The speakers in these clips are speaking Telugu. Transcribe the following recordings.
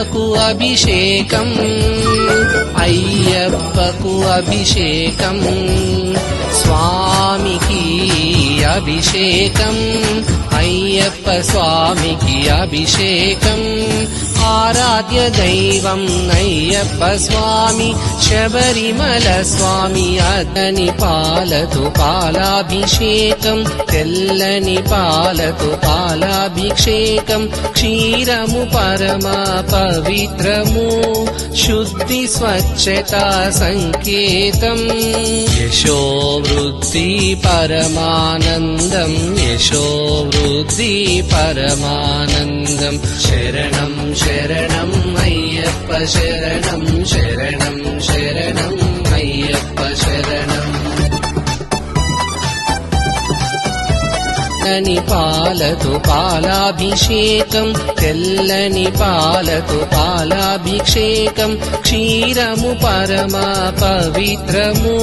అయ్యప్పకు అభిషేకం. అయ్యప్పకు అభిషేకం. స్వామికి అభిషేకం. అయ్యప్ప స్వామికి అభిషేకం. आराध्य दैवं नय्यप्प स्वामी शबरिमल स्वामी अदनि पालतु पालाभिषेकम् तेल्लनि पालतु पालाभिषेकम् क्षीरमु परमा पवित्रमु शुद्धि स्वच्छता सङ्केतम्। यशो वृद्धि परमानन्दम् यशो वृद्धि परमानन्दम् शरणम् शरणं अय्यप्प शरणं शरणं शरणम् अय्यप्प शरणम् తెల్లని పాలతో పాలాభిషేకం తెల్లని పాలతో పాలాభిషేకం క్షీరము పరమ పవిత్రము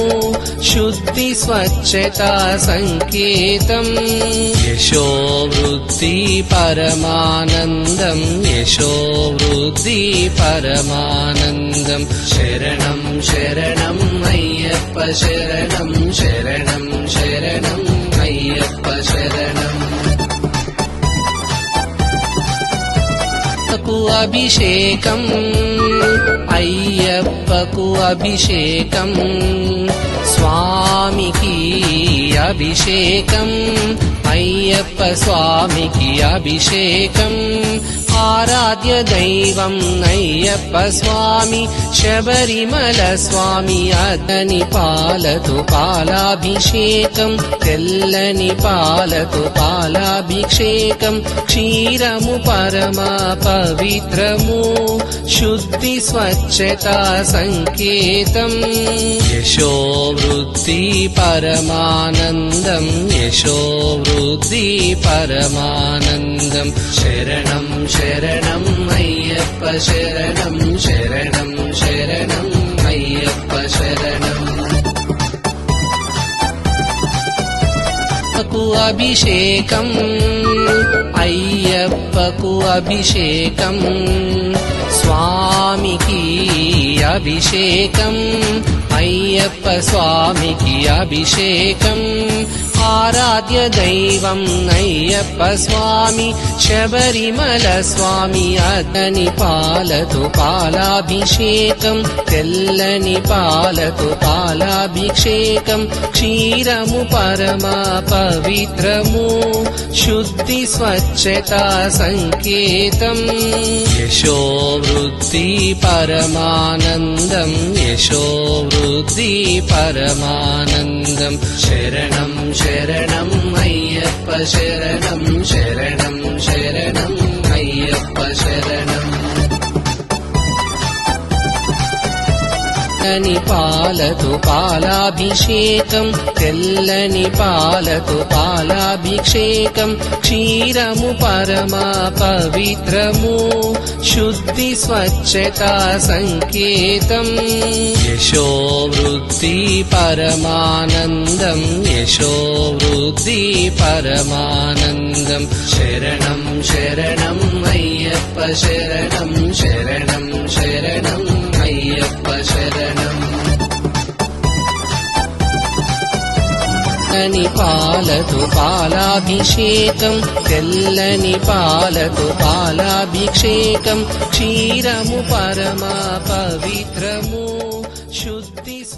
శుద్ధి స్వచ్ఛత సంకేతం యశో వృద్ధి పరమానందం యశో వృద్ధి పరమానందం శరణం శరణం అయ్యప్ప శరణం శరణం శరణం అయ్యప్ప శరణం కు అభిషేకం. అయ్యప్పకు అభిషేకం. స్వామికి అభిషేకం. అయ్యప్ప స్వామికి అభిషేకం. आराध्य दैवं नय्यप्प स्वामी शबरिमल स्वामी अदनि पालतु पालाभिषेकं तेल्लनि पालतु पाल भिषेकम् क्षीरमु परमा पवित्रमु शुद्धिस्वच्छता सङ्केतम्। यशो वृद्धि परमानन्दम्। यशो वृद्धि परमानन्दम्। शरणम् शरणं मय्यप्पशरणम् शरणं शरणं मय्यप्पशरणम् అభిషేకం. అయ్యప్పకు అభిషేకం. స్వామికి అభిషేకం. అయ్యప్ప స్వామికి అభిషేకం. ఆరాధ్య దైవం అయ్యప్ప స్వామి శబరిమల స్వామి అతని పాలతో పాలాభిషేకం తెల్లని పాలతో పాలాభిషేకం క్షీరము పరమ పవిత్రము శుద్ధి స్వచ్ఛత సంకేతం. యశో వృద్ధి పరమానందం యశో முக்தி பரமானந்தம் சரணம் சரணம் ஐயப்ப சரணம் சரணம் పాలతు పాలాభిషేకం తెల్లని పాలతు పాలాభిషేకం క్షీరము పరమా పవిత్రము శుద్ధి స్వచ్ఛత సంకేతం. యశో వృద్ధి పరమానందం యశో వృద్ధి పరమానందం. శరణం శరణం అయ్యప్ప శరణం శరణం చక్కని పాలతో పాలాభిషేకం తెల్లని పాలతో పాలాభిషేకం. క్షీరము పరమా పవిత్రము శుద్ధి